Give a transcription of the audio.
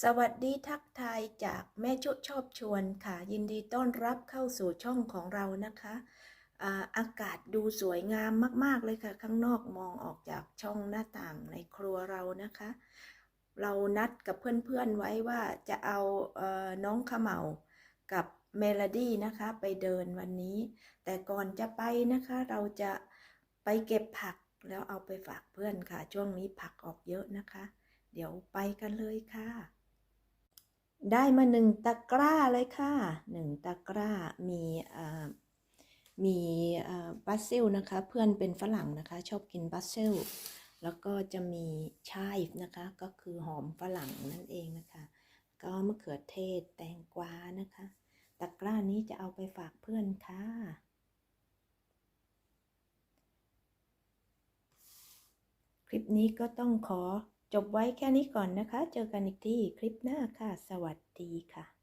สวัสดีทักทายจากแม่ชุชอบชวนค่ะ ยินดีต้อนรับเข้าสู่ช่องของเรานะคะอ่าอากาศดูสวยงามมาก ๆ เลยค่ะ ข้างนอกมองออกจากช่องหน้าต่างในครัวเรานะคะ เรานัดกับเพื่อน ๆ ไว้ว่าจะเอาเออน้องขมเหมากับเมลดี้นะคะ ไปเดินวันนี้ แต่ก่อนจะไปนะคะ เราจะไปเก็บผักแล้วเอาไปฝากเพื่อนค่ะ ช่วงนี้ผักออกเยอะนะคะ เดี๋ยวไปกันเลยค่ะ ได้มาหนึ่งตะกร้าเลยค่ะหนึ่งตะกร้ามีมีบัสซิลนะคะ เพื่อนเป็นฝรั่งนะคะ ชอบกินบัสซิลแล้วก็จะมีชายนะคะ ก็คือหอมฝรั่งนั่นเองนะคะ ก็มะเขือเทศแตงกวานะคะ ตะกร้านี้จะเอาไปฝากเพื่อนค่ะ คลิปนี้ก็ต้องขอ จบไว้แค่นี้ก่อนนะคะ เจอกันอีกที่คลิปหน้าค่ะ สวัสดีค่ะ